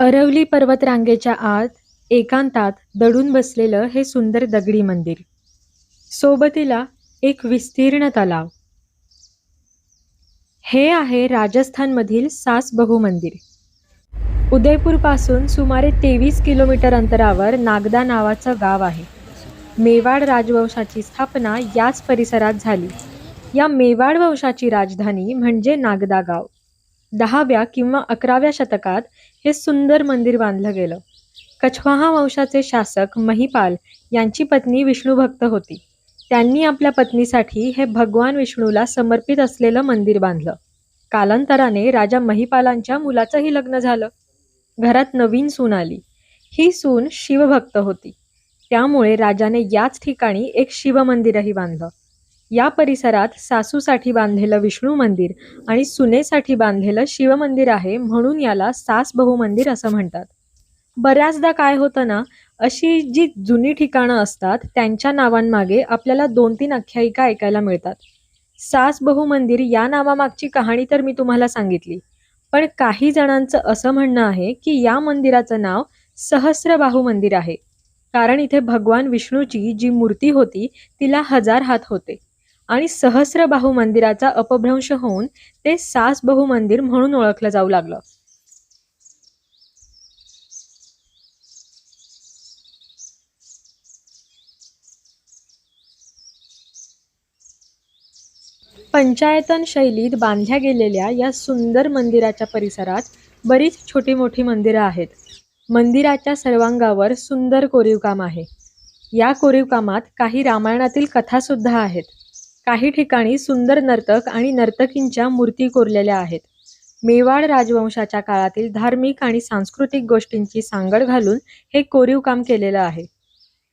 अरवली पर्वतरांगेच्या आत एकांतात दडून बसलेलं हे सुंदर दगडी मंदिर. सोबतीला एक विस्तीर्ण तलाव. हे आहे राजस्थानमधील सास बहु मंदिर. उदयपूरपासून सुमारे तेवीस किलोमीटर अंतरावर नागदा नावाचं गाव आहे. मेवाड राजवंशाची स्थापना याच परिसरात झाली. या मेवाड वंशाची राजधानी म्हणजे नागदा गाव. दहाव्या किंवा अकराव्या शतकात हे सुंदर मंदिर बांधलं गेलं. कछवाहा वंशाचे शासक महिपाल यांची पत्नी विष्णुभक्त होती. त्यांनी आपल्या पत्नीसाठी हे भगवान विष्णूला समर्पित असलेलं मंदिर बांधलं. कालांतराने राजा महिपालांच्या मुलाचंही लग्न झालं. घरात नवीन सून आली. ही सून शिवभक्त होती. त्यामुळे राजाने याच ठिकाणी एक शिवमंदिरही बांधलं. या परिसरात सासूसाठी बांधलेलं विष्णू मंदिर आणि सुनेसाठी बांधलेलं शिवमंदिर आहे म्हणून याला सास बहु मंदिर असं म्हणतात. बऱ्याचदा काय होतं ना अशी जी जुनी ठिकाणं असतात त्यांच्या नावांमागे आपल्याला दोन तीन आख्यायिका ऐकायला मिळतात. सास बहु मंदिर या नावामागची कहाणी तर मी तुम्हाला सांगितली. पण काही जणांचं असं म्हणणं आहे की या मंदिराचं नाव सहस्रबाहू मंदिर आहे. कारण इथे भगवान विष्णूची जी मूर्ती होती तिला हजार हात होते. आणि सहस्रबाहू मंदिराचा अपभ्रंश होऊन ते सास बहु मंदिर म्हणून ओळखलं जाऊ लागलं. पंचायतन शैलीत बांधल्या गेलेल्या या सुंदर मंदिराच्या परिसरात बरीच छोटी मोठी मंदिरं आहेत. मंदिराच्या सर्वांगावर सुंदर कोरीवकाम आहे. या कोरीवकामात काही रामायणातील कथासुद्धा आहेत. काही ठिकाणी सुंदर नर्तक आणि नर्तकींच्या मूर्ती कोरलेल्या आहेत. मेवाड राजवंशाच्या काळातील धार्मिक आणि सांस्कृतिक गोष्टींची सांगड घालून हे कोरीव काम केलेलं आहे.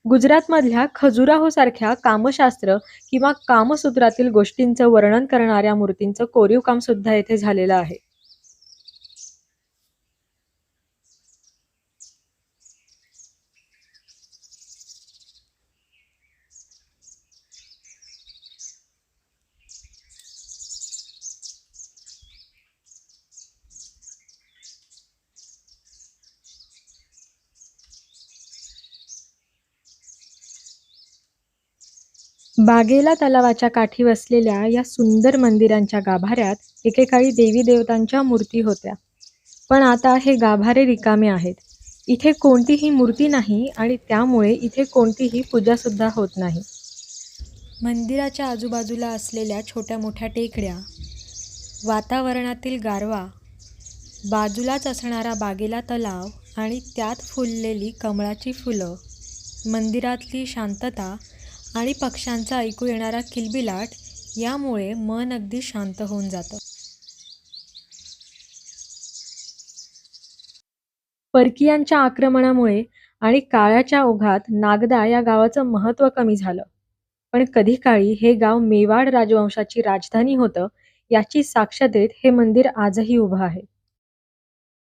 गुजरातमधल्या खजुराहो सारख्या कामशास्त्र किंवा कामसूत्रातील गोष्टींचं वर्णन करणाऱ्या मूर्तींचं कोरीव काम सुद्धा येथे झालेलं आहे. बागेला तलावाच्या काठी वसलेल्या या सुंदर मंदिरांच्या गाभाऱ्यात एकेकाळी देवी देवतांच्या मूर्ती होत्या. पण आता हे गाभारे रिकामे आहेत. इथे कोणतीही मूर्ती नाही आणि त्यामुळे इथे कोणतीही पूजासुद्धा होत नाही. मंदिराच्या आजूबाजूला असलेल्या छोट्या मोठ्या टेकड्या वातावरणातील गारवा बाजूलाच असणारा बागेला तलाव आणि त्यात फुललेली कमळाची फुलं मंदिरातली शांतता आणि पक्ष्यांचा ऐकू येणारा किलबिलाट यामुळे मन अगदी शांत होऊन जातं. परकीयांच्या आक्रमणामुळे आणि काळाच्या ओघात नागदा या गावाचं महत्त्व कमी झालं. पण कधी काळी हे गाव मेवाड राजवंशाची राजधानी होतं याची साक्ष देत हे मंदिर आजही उभं आहे.